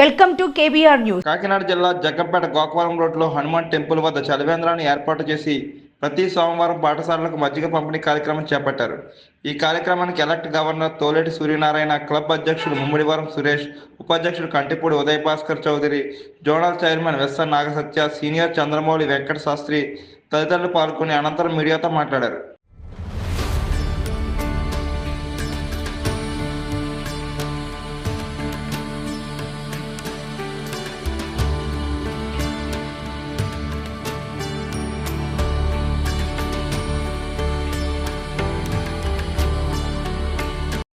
Welcome to KBR news. Kakinada జిల్లా జగ్గంపేట గోకవరం రోడ్లో Hanuman temple వద్ద చలివేంద్రాన్ని ఏర్పాటు చేసి ప్రతి సోమవారం పాఠశాలలకు మజ్జిగ పంపిణీ కార్యక్రమం చేపట్టారు. ఈ కార్యక్రమానికి elect governor Toleti Suryanarayana club అధ్యక్షుడు ముమ్మిడివరం సురేష్ ఉపాధ్యక్షుడు Kantipudi Uday Bhaskar Chowdary zonal chairman Vessa Nagasatya senior Chandramouli Venkata Sastri తదితరులు పాల్గొని అనంతరం మీడియాతో మాట్లాడారు.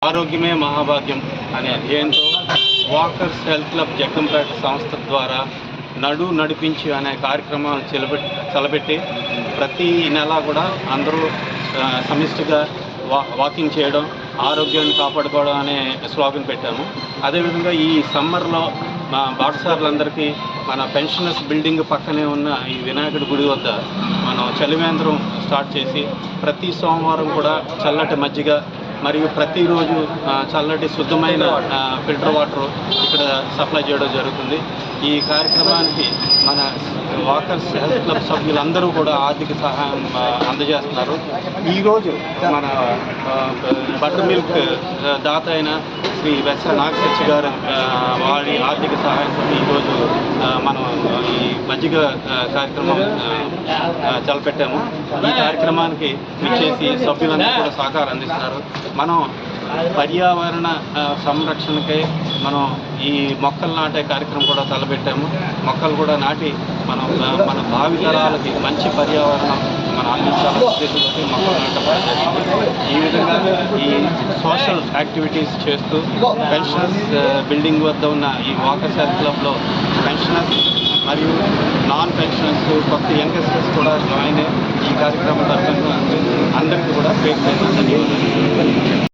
ఆరోగ్యమే మహాభాగ్యం అనే ధ్యేయంతో వాకర్స్ హెల్త్ క్లబ్ జగ్గంపేట సంస్థ ద్వారా నడు నడిపించి అనే కార్యక్రమాలు చెలబెట్టి ప్రతి నెల కూడా అందరూ సమిష్టిగా వా వాకింగ్ చేయడం ఆరోగ్యాన్ని కాపాడుకోవడం అనే స్లోగన్ పెట్టాము. అదేవిధంగా ఈ సమ్మర్లో మా పాఠశాలలందరికీ మన పెన్షనర్స్ బిల్డింగ్ పక్కనే ఉన్న ఈ వినాయకుడి గుడి వద్ద మనం చలివేంద్రం స్టార్ట్ చేసి ప్రతి సోమవారం కూడా చల్లటి మజ్జిగ మరియు ప్రతిరోజు చల్లటి శుద్ధమైన ఫిల్టర్ వాటర్ ఇక్కడ సప్లై చేయడం జరుగుతుంది. ఈ కార్యక్రమానికి మన వాకర్స్ హెల్త్ క్లబ్ సభ్యులందరూ కూడా ఆర్థిక సహాయం అందజేస్తున్నారు. ఈరోజు మన బటర్ మిల్క్ దాత అయిన శ్రీ వెచ్చ నాగసత్య గారు వారి ఆర్థిక సహాయంతో ఈరోజు మనం ఈ మజ్జిగ కార్యక్రమం తలపెట్టాము ఈ కార్యక్రమానికి విచ్చేసి సభ్యులందరూ కూడా సహకారం అందిస్తున్నారు. మనం పర్యావరణ సంరక్షణకై మనం ఈ మొక్కలు నాటే కార్యక్రమం కూడా తలపెట్టాము. మొక్కలు కూడా నాటి మనం మన భావితరాలకి మంచి పర్యావరణం మనం అందించాలనే ఉద్దేశంతో మొక్కలు నాటడం ఈ విధంగా ఈ సోషల్ యాక్టివిటీస్ చేస్తూ పెన్షనర్స్ బిల్డింగ్ వద్ద ఉన్న ఈ వాకర్ సెల్ క్లబ్లో పెన్షనర్స్ మరియు నాన్ పెన్షనర్స్ కొత్త యంగస్టర్స్ కూడా జాయిన్ అయ్యి ఈ కార్యక్రమం తరఫున అందరికీ కూడా పేరు ధన్యవాదాలు.